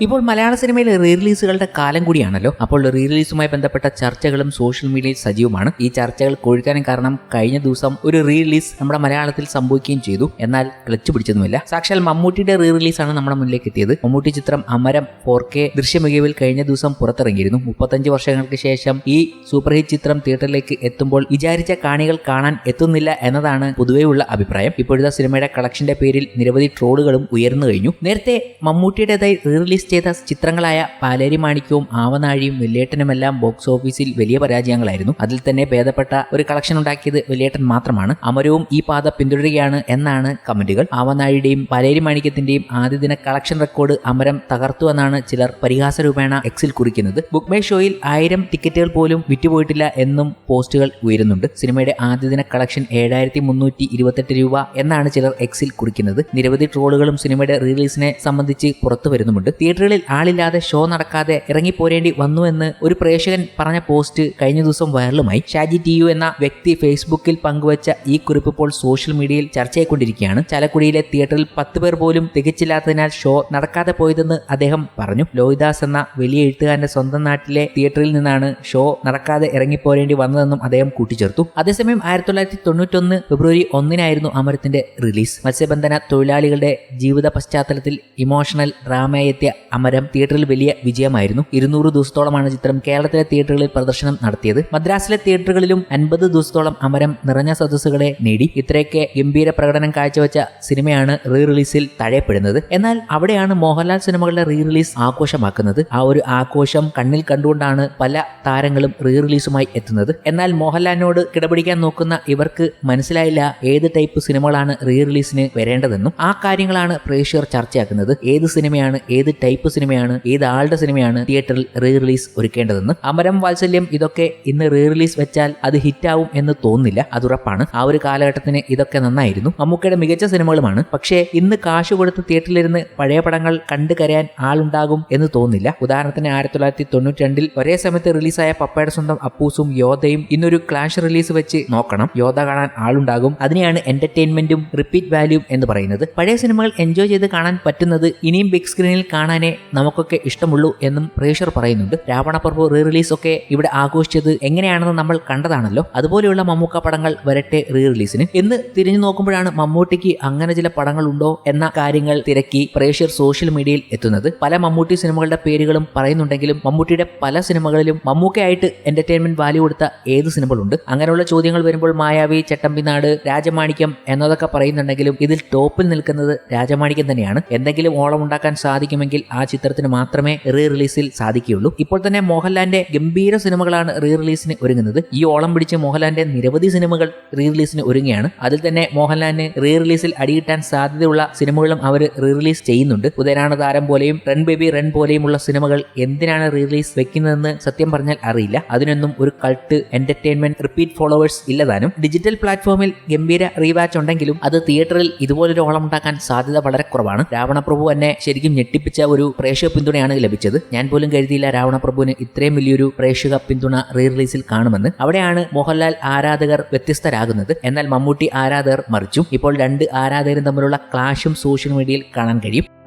ഇപ്പോൾ മലയാള സിനിമയിലെ റീറിലീസുകളുടെ കാലം കൂടിയാണല്ലോ. അപ്പോൾ റീറിലീസുമായി ബന്ധപ്പെട്ട ചർച്ചകളും സോഷ്യൽ മീഡിയയിൽ സജീവമാണ്. ഈ ചർച്ചകൾ കൊഴുക്കാനും കാരണം കഴിഞ്ഞ ദിവസം ഒരു റീറിലീസ് നമ്മുടെ മലയാളത്തിൽ സംഭവിക്കുകയും ചെയ്തു. എന്നാൽ ക്ലച്ച് പിടിച്ചതുമില്ല സാക്ഷാൽ മമ്മൂട്ടിയുടെ റീ റിലീസാണ് നമ്മുടെ മുന്നിലേക്ക് എത്തിയത്. മമ്മൂട്ടി ചിത്രം അമരം ഫോർ കെ ദൃശ്യമികവിൽ കഴിഞ്ഞ ദിവസം പുറത്തിറങ്ങിയിരുന്നു. മുപ്പത്തഞ്ച് വർഷങ്ങൾക്ക് ശേഷം ഈ സൂപ്പർ ഹിറ്റ് ചിത്രം തിയേറ്ററിലേക്ക് എത്തുമ്പോൾ വിചാരിച്ച കാണികൾ കാണാൻ എത്തുന്നില്ല എന്നതാണ് പൊതുവെയുള്ള അഭിപ്രായം. ഇപ്പോഴത്തെ സിനിമയുടെ കളക്ഷന്റെ പേരിൽ നിരവധി ട്രോളുകളും ഉയർന്നു കഴിഞ്ഞു. നേരത്തെ മമ്മൂട്ടിയുടേതായി റീ റിലീസ് ചെയ്ത ചിത്രങ്ങളായ പാലേരി മാണിക്യവും ആവനാഴിയും വെള്ളിയേട്ടനുമെല്ലാം ബോക്സ് ഓഫീസിൽ വലിയ പരാജയങ്ങളായിരുന്നു. അതിൽ തന്നെ ഭേദപ്പെട്ട ഒരു കളക്ഷൻ ഉണ്ടാക്കിയത് വെള്ളിയേട്ടൻ മാത്രമാണ്. അമരവും ഈ പാത പിന്തുടരുകയാണ് എന്നാണ് കമന്റുകൾ. ആവനാഴിയുടെയും പാലേരി മാണിക്യത്തിന്റെയും ആദ്യ ദിന കളക്ഷൻ റെക്കോർഡ് അമരം തകർത്തു എന്നാണ് ചിലർ പരിഹാസ രൂപേണ എക്സിൽ കുറിക്കുന്നത്. ബുക്ക് മൈ ഷോയിൽ ആയിരം ടിക്കറ്റുകൾ പോലും വിറ്റുപോയിട്ടില്ല എന്നും പോസ്റ്റുകൾ ഉയരുന്നുണ്ട്. സിനിമയുടെ ആദ്യ ദിന കളക്ഷൻ ഏഴായിരത്തി മുന്നൂറ്റി ഇരുപത്തെട്ട് രൂപ എന്നാണ് ചിലർ എക്സിൽ കുറിക്കുന്നത്. നിരവധി ട്രോളുകളും സിനിമയുടെ റിലീസിനെ സംബന്ധിച്ച് പുറത്തു വരുന്നുമുണ്ട്. തിയേറ്ററുകളിൽ ആളില്ലാതെ ഷോ നടക്കാതെ ഇറങ്ങിപ്പോരേണ്ടി വന്നു എന്ന് ഒരു പ്രേക്ഷകൻ പറഞ്ഞ പോസ്റ്റ് കഴിഞ്ഞ ദിവസം വൈറലുമായി. ഷാജി ടി യു എന്ന വ്യക്തി ഫേസ്ബുക്കിൽ പങ്കുവച്ച ഈ കുറിപ്പ് ഇപ്പോൾ സോഷ്യൽ മീഡിയയിൽ ചർച്ചയായിക്കൊണ്ടിരിക്കുകയാണ്. ചാലക്കുടിയിലെ തിയേറ്ററിൽ പത്ത് പേർ പോലും തികച്ചില്ലാത്തതിനാൽ ഷോ നടക്കാതെ പോയതെന്ന് അദ്ദേഹം പറഞ്ഞു. ലോഹിദാസ് എന്ന വലിയ എഴുത്തുകാരന്റെ സ്വന്തം നാട്ടിലെ തിയേറ്ററിൽ നിന്നാണ് ഷോ നടക്കാതെ ഇറങ്ങിപ്പോരേണ്ടി വന്നതെന്നും അദ്ദേഹം കൂട്ടിച്ചേർത്തു. അതേസമയം ആയിരത്തി തൊള്ളായിരത്തി തൊണ്ണൂറ്റൊന്ന് ഫെബ്രുവരി ഒന്നിനായിരുന്നു അമരത്തിന്റെ റിലീസ്. മത്സ്യബന്ധന തൊഴിലാളികളുടെ ജീവിത പശ്ചാത്തലത്തിൽ ഇമോഷണൽ ഡ്രാമയെത്തിയ അമരം തിയേറ്ററിൽ വലിയ വിജയമായിരുന്നു. ഇരുന്നൂറ് ദിവസത്തോളമാണ് ചിത്രം കേരളത്തിലെ തിയേറ്ററുകളിൽ പ്രദർശനം നടത്തിയത്. മദ്രാസിലെ തിയേറ്ററുകളിലും അൻപത് ദിവസത്തോളം അമരം നിറഞ്ഞ സദസ്സുകളെ നേടി. ഇത്രയൊക്കെ ഗംഭീര പ്രകടനം കാഴ്ചവെച്ച സിനിമയാണ് റീ റിലീസിൽ തഴയപ്പെടുന്നത്. എന്നാൽ അവിടെയാണ് മോഹൻലാൽ സിനിമകളുടെ റീ റിലീസ് ആഘോഷമാക്കുന്നത്. ആ ഒരു ആഘോഷം കണ്ണിൽ കണ്ടുകൊണ്ടാണ് പല താരങ്ങളും റീ റിലീസുമായി എത്തുന്നത്. എന്നാൽ മോഹൻലാലിനോട് കിടപിടിക്കാൻ നോക്കുന്ന ഇവർക്ക് മനസ്സിലായില്ല ഏത് ടൈപ്പ് സിനിമകളാണ് റീ റിലീസിന് വരേണ്ടതെന്നും ആ കാര്യങ്ങളാണ് പ്രേക്ഷകർ ചർച്ചയാക്കുന്നത്. ഏത് സിനിമയാണ് ഏത് ടൈപ്പ് സിനിമയാണ് ഏത് ആളുടെ സിനിമയാണ് തിയേറ്ററിൽ റീ റിലീസ് ഒരുക്കേണ്ടതെന്ന്. അമരം വാത്സല്യം ഇതൊക്കെ ഇന്ന് റീ റിലീസ് വെച്ചാൽ അത് ഹിറ്റാവും എന്ന് തോന്നുന്നില്ല അതുറപ്പാണ് ആ ഒരു കാലഘട്ടത്തിന് ഇതൊക്കെ നന്നായിരുന്നു. മമ്മൂക്കയുടെ മികച്ച സിനിമകളുമാണ് പക്ഷേ ഇന്ന് കാശ് കൊടുത്ത് തിയേറ്ററിലിരുന്ന് പഴയ പടങ്ങൾ കണ്ടു കരയാൻ ആളുണ്ടാകും എന്ന് തോന്നില്ല ഉദാഹരണത്തിന് ആയിരത്തി തൊള്ളായിരത്തി തൊണ്ണൂറ്റി രണ്ടിൽ ഒരേ സമയത്ത് റിലീസായ പപ്പയുടെ സ്വന്തം അപ്പൂസും യോധയും ഇന്നൊരു ക്ലാഷ് റിലീസ് വെച്ച് നോക്കണം. യോധ കാണാൻ ആളുണ്ടാകും. അതിനെയാണ് എന്റർടൈൻമെന്റും റിപ്പീറ്റ് വാല്യൂം എന്ന് പറയുന്നത്. പഴയ സിനിമകൾ എൻജോയ് ചെയ്ത് കാണാൻ പറ്റുന്നത് ഇനിയും ബിഗ് സ്ക്രീനിൽ കാണാനേ നമുക്കൊക്കെ ഇഷ്ടമുള്ളൂ എന്നും പ്രേക്ഷകർ പറയുന്നുണ്ട്. രാവണ പ്രഭു റീ റിലീസ് ഒക്കെ ഇവിടെ ആഘോഷിച്ചത് എങ്ങനെയാണെന്ന് നമ്മൾ കണ്ടതാണല്ലോ. അതുപോലെയുള്ള മമ്മൂക്ക പടങ്ങൾ വരട്ടെ റീ റിലീസിന് എന്ന് തിരിഞ്ഞു നോക്കുമ്പോഴാണ് മമ്മൂട്ടിക്ക് അങ്ങനെ ചില പടങ്ങൾ ഉണ്ടോ എന്ന കാര്യങ്ങൾ തിരക്കി പ്രേക്ഷകർ സോഷ്യൽ മീഡിയയിൽ എത്തുന്നത്. പല മമ്മൂട്ടി സിനിമകളുടെ പേരുകളും പറയുന്നുണ്ടെങ്കിലും മമ്മൂട്ടിയുടെ പല സിനിമകളിലും മമ്മൂക്കയായിട്ട് എന്റർടൈൻമെന്റ് വാല്യൂ കൊടുത്ത ഏത് സിനിമകളുണ്ട്? അങ്ങനെയുള്ള ചോദ്യങ്ങൾ വരുമ്പോൾ മായാവി ചട്ടമ്പിനാട് രാജമാണിക്യം എന്നതൊക്കെ പറയുന്നുണ്ടെങ്കിലും ഇതിൽ ടോപ്പിൽ നിൽക്കുന്നത് രാജമാണിക്യം തന്നെയാണ്. എന്തെങ്കിലും ഓളം ഉണ്ടാക്കാൻ സാധിക്കുമെങ്കിൽ ആ ചിത്രത്തിന് മാത്രമേ റീ റിലീസിൽ സാധിക്കുകയുള്ളൂ. ഇപ്പോൾ തന്നെ മോഹൻലാലിന്റെ ഗംഭീര സിനിമകളാണ് റീ റിലീസിന് ഒരുങ്ങുന്നത്. ഈ ഓളം പിടിച്ച് മോഹൻലാലിന്റെ നിരവധി സിനിമകൾ റീ റിലീസിന് ഒരുങ്ങുകയാണ്. അതിൽ തന്നെ മോഹൻലാലിന് റീ റിലീസിൽ അടിയിട്ടാൻ സാധ്യതയുള്ള സിനിമകളും അവർ റീ റിലീസ് ചെയ്യുന്നുണ്ട്. ഉദയനാണ് താരം പോലെയും റൺ ബേബി റൺ പോലെയുമുള്ള സിനിമകൾ എന്തിനാണ് റീ റിലീസ് വെക്കുന്നതെന്ന് സത്യം പറഞ്ഞാൽ അറിയില്ല. അതിനൊന്നും ഒരു കൾട്ട് എന്റർടൈൻമെന്റ് റിപ്പീറ്റ് ഫോളോവേഴ്സ് ഇല്ലതാനും. ഡിജിറ്റൽ പ്ലാറ്റ്ഫോമിൽ ഗംഭീര റീവാച്ച് ഉണ്ടെങ്കിലും അത് തിയേറ്ററിൽ ഇതുപോലൊരു ഓളം ഉണ്ടാക്കാൻ സാധ്യത വളരെ കുറവാണ്. രാവണപ്രഭു എന്നെ ശരിക്കും ഞെട്ടിപ്പിച്ച ഒരു പ്രേക്ഷക പിന്തുണയാണ് ലഭിച്ചത്. ഞാൻ പോലും കരുതിയില്ല രാവണപ്രഭുവിന് ഇത്രയും വലിയൊരു പ്രേക്ഷക പിന്തുണ റീ റിലീസിൽ കാണുമെന്ന്. അവിടെയാണ് മോഹൻലാൽ ആരാധകർ വ്യത്യസ്തരാകുന്നത്. എന്നാൽ മമ്മൂട്ടി ആരാധകർ മറിച്ചു. ഇപ്പോൾ രണ്ട് ആരാധകരും തമ്മിലുള്ള ക്ലാഷും സോഷ്യൽ മീഡിയയിൽ കാണാൻ കഴിയും.